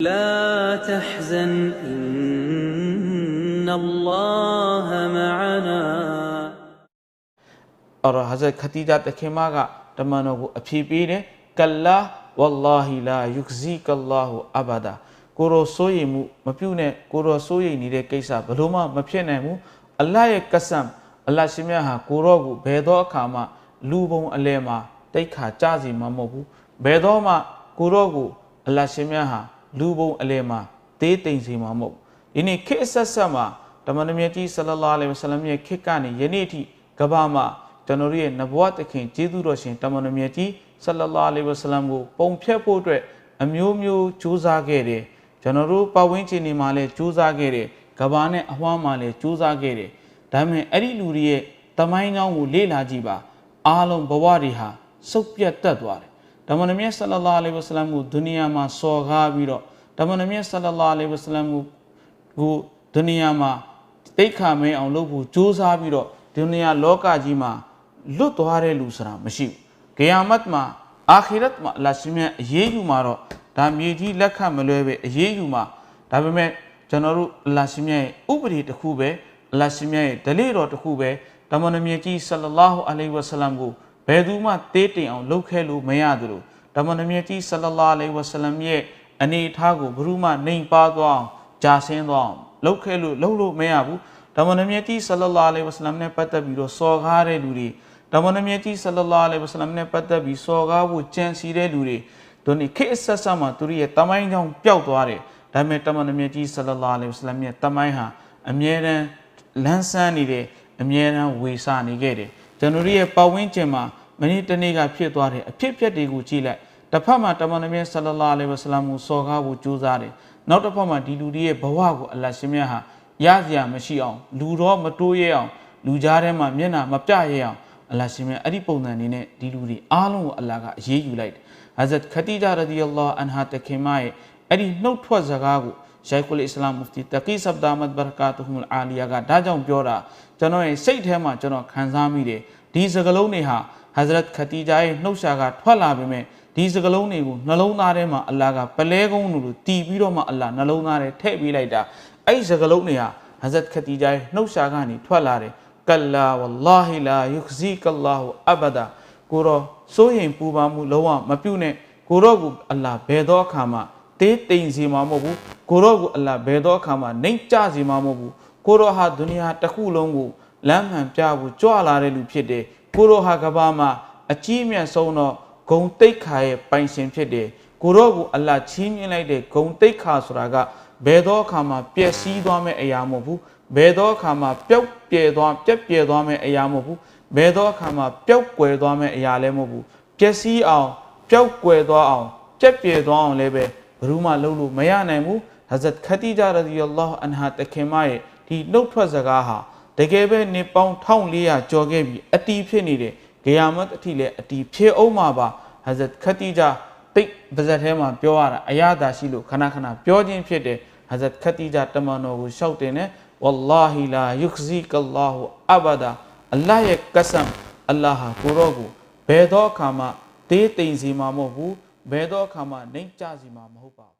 لا تحزن إن الله معنا အော်တော့ဟာဇတ်ခတီဂျာတခင်မကတမန်တော်ကိုအဖြေပေးတယ်ကလာဝလ္လာဟီလာယုခဇီကလာဟူအဘဒါကိုရောစိုးရိမ်မှုမပြုတ်နဲ့ကိုရောစိုးရိမ်နေတဲ့ကိစ္စဘလို့မှမဖြစ်နိုင်ဘူးအလ္လာဟ်ရဲ့ကဆမ်အလ္လာဟ်ရှင်မြတ်ဟာကိုရောကိုဘယ်သောအခါမှလူပုံအလဲမှာတိတ်ခါကြစီမှာမဟုတ်ဘူးဘယ်သောမှကိုရောကိုအလ္လာဟ်ရှင်မြတ်ဟာ လူပုံအလဲမှာတေးတိမ်စီမှာမဟုတ်ဘူးဒီနေ့ခေတ်အဆက်ဆက်မှာတမန်တော်မြတ်ကြီးဆလလာလဟ်အလိုင်းဝါဆလမ်ရဲ့ခေတ်ကနေယနေ့အထိကမ္ဘာမှာကျွန်တော်တို့ရဲ့နဘဝတခင်ကျေးဇူးတော်ရှင်တမန်တော်မြတ်ကြီးဆလလာလဟ်အလိုင်းဝါဆလမ်ကိုပုံဖြတ်ဖို့အတွက်အမျိုးမျိုးကြိုးစားခဲ့တယ်ကျွန်တော်တို့ပတ်ဝန်းကျင်တွေမှာလည်းကြိုးစားခဲ့တယ်ကမ္ဘာနဲ့အဝှမ်းမှာလည်းကြိုးစားခဲ့တယ်ဒါပေမဲ့အဲ့ဒီလူတွေရဲ့တမိုင်းကြောင်းကိုလေ့လာကြည့်ပါအားလုံးဘဝတွေဟာစုပ်ပြတ်တက်သွားတယ် တမန်တော်မြတ်ဆလလာလဟ်အလိုင်းဝါဆလမ်ကိုဒုနီယာမှာစော်ကားပြီးတော့တမန်တော်မြတ်ဆလလာလဟ်အလိုင်းဝါဆလမ်ကိုကိုဒုနီယာမှာတိတ်ခါမဲအောင်လုပ်ဖို့ကြိုးစားပြီးတော့ဒုနီယာလောကကြီးမှာလွတ်သွားတဲ့လူဆိုတာမရှိဘူး။ဂီယာမတ်မှာအာခိရတ်မှာအလ္လာဟ်ရှင်မြတ်အရေးယူမှာတော့ဒါမြေကြီးလက်ခံမလွဲပဲအရေးယူမှာဒါပေမဲ့ကျွန်တော်တို့အလ္လာဟ်ရှင်မြတ်ရဲ့ဥပဒေတစ်ခုပဲအလ္လာဟ်ရှင်မြတ်ရဲ့ဒလိတော်တစ်ခုပဲတမန်တော်မြတ်ကြီးဆလလာဟူအလိုင်ဝါဆလမ်ကို ဘယ်သူမှတေးတင်အောင်လုပ်ခဲ့လို့မရသလိုတမန်တော်မြတ်ကြီးဆလလာအလိုင်ဝါဆလမ်ရဲ့အနေအထားကိုဘယ်သူမှနှိမ်ပါသွားအောင်ဂျာဆင်းသွားအောင်လုပ်ခဲ့လို့လုပ်လို့မရဘူးတမန်တော်မြတ်ကြီးဆလလာအလိုင်ဝါဆလမ်နဲ့ပတ်သက်ပြီးတော့စော်ကားတဲ့လူတွေတမန်တော်မြတ်ကြီးဆလလာအလိုင်ဝါဆလမ်နဲ့ပတ်သက်ပြီးစော်ကားဖို့ကြံစီတဲ့လူတွေတို့နေခေတ်အဆက်ဆက်မှာသူတို့ရဲ့တမိုင်းကြောင့်ပျောက်သွားတယ်ဒါပေမဲ့တမန်တော်မြတ်ကြီးဆလလာအလိုင်ဝါဆလမ်ရဲ့တမိုင်းဟာအမြဲတမ်းလန်းဆန်းနေတယ်အမြဲတမ်းဝေစာနေခဲ့တယ် ကျွန်တော်တို့ရဲ့ပတ်ဝန်းကျင်မှာမနေ့တနေ့ကဖြစ်သွားတဲ့အဖြစ်အပျက်တွေကိုကြည့်လိုက်တစ်ဖက်မှာတမန်တော်မြတ်ဆလလာအလိုင်ဝါဆလမ်ကိုစော်ကားဖို့ကြိုးစားတယ်နောက်တစ်ဖက်မှာဒီလူတွေရဲ့ဘဝကိုအလ္လာဟ်ရှင်မြတ်ဟာရစရာမရှိအောင်လူတော့မတိုးရဲအောင်လူကြားထဲမှာမျက်နှာမပြရဲအောင်အလ္လာဟ်ရှင်မြတ်အဲ့ဒီပုံစံအနေနဲ့ဒီလူတွေအားလုံးကိုအလ္လာဟ်ကအရေးယူလိုက်တယ်။ဟာဇတ်ခတီဂျာရဒီအလ္လာဟ်အန်ဟာတခင်မရဲ့အဲ့ဒီနှုတ်ထွက်စကားကို ရှိုက်ကုလ်အစ္စလာမ်မူဖတီတကီဆပ်ဒါမတ်ဘရကာတူဟူမ်အာလီယာကဒါကြောင့်ပြောတာကျွန်တော်ရဲ့စိတ်ထဲမှာကျွန်တော်ခံစားမိတယ်ဒီစကားလုံးတွေဟာဟဇရတ်ခတီဂျာရဲ့နှုတ်ရှာကထွက်လာပေမဲ့ဒီစကားလုံးတွေကိုနှလုံးသားထဲမှာအလ္လာဟ်ကပလဲကုန်းလိုတီးပြီးတော့မှအလ္လာဟ်နှလုံးသားထဲထည့်ပေးလိုက်တာအဲ့ဒီစကားလုံးတွေဟာဟဇရတ်ခတီဂျာရဲ့နှုတ်ရှာကနေထွက်လာတယ်ကလာဝလာဟီလာယုခဇီကလာဟူအဘဒါကိုရောစိုးရင်ပူပန်မှုလုံးဝမပြုတ်နဲ့ကိုရောကိုအလ္လာဟ်ဘယ်သောအခါမှတေးတိမ်စီမှာမဟုတ်ဘူး ကိုရောကိုအလ္လာဟ်ဘယ်သောအခါမှနှိမ်ကြစီမှာမဟုတ်ဘူးကိုရောဟာဒုနီယာတစ်ခုလုံးကိုလမ်းမှန်ပြဖို့ကြွလာတဲ့လူဖြစ်တယ်ကိုရောဟာကဘာမှာအကြီးအမြတ်ဆုံးတော့ဂုံတိတ်ခါရဲ့ပိုင်ရှင်ဖြစ်တယ်ကိုရောကိုအလ္လာဟ်ချီးမြှင့်လိုက်တဲ့ဂုံတိတ်ခါဆိုတာကဘယ်သောအခါမှပျက်စီးသွားမယ့်အရာမဟုတ်ဘူးဘယ်သောအခါမှပျောက်ပြဲသွားပြက်ပြဲသွားမယ့်အရာမဟုတ်ဘူးဘယ်သောအခါမှပျောက်ကွယ်သွားမယ့်အရာလည်းမဟုတ်ဘူးပျက်စီးအောင်ပျောက်ကွယ်သွားအောင်ပြက်ပြဲသွားအောင်လည်းပဲဘယ်သူမှလုပ်လို့မရနိုင်ဘူး ဟဇတ်ခတီဂျာရဒီအလ္လာဟ်အန်ဟာတခင်မရဲ့ဒီနှုတ်ထွက်စကားဟာတကယ်ပဲနေပေါင်း1400ကျော်ခဲ့ပြီအတီးဖြစ်နေတယ်ဂေယာမတ်အထိလည်းအတီးဖြစ်အောင်မှာပါဟဇတ်ခတီဂျာတိတ်ပါဇက်ထဲမှာပြောရတာအရသာရှိလို့ခဏခဏပြောခြင်းဖြစ်တယ်ဟဇတ်ခတီဂျာတမန်တော်ကိုရှောက်တင်တယ်ဝလ္လာဟီလာယုခဇီကလာဟူအဘဒါအလ္လာဟ်ရဲ့ကဆမ်အလ္လာဟ်ဟာကိုရောကိုဘယ်သောအခါမှတေးတိမ်စီမှာမဟုတ်ဘူးဘယ်သောအခါမှနှိမ်ချစီမှာမဟုတ်ပါဘူး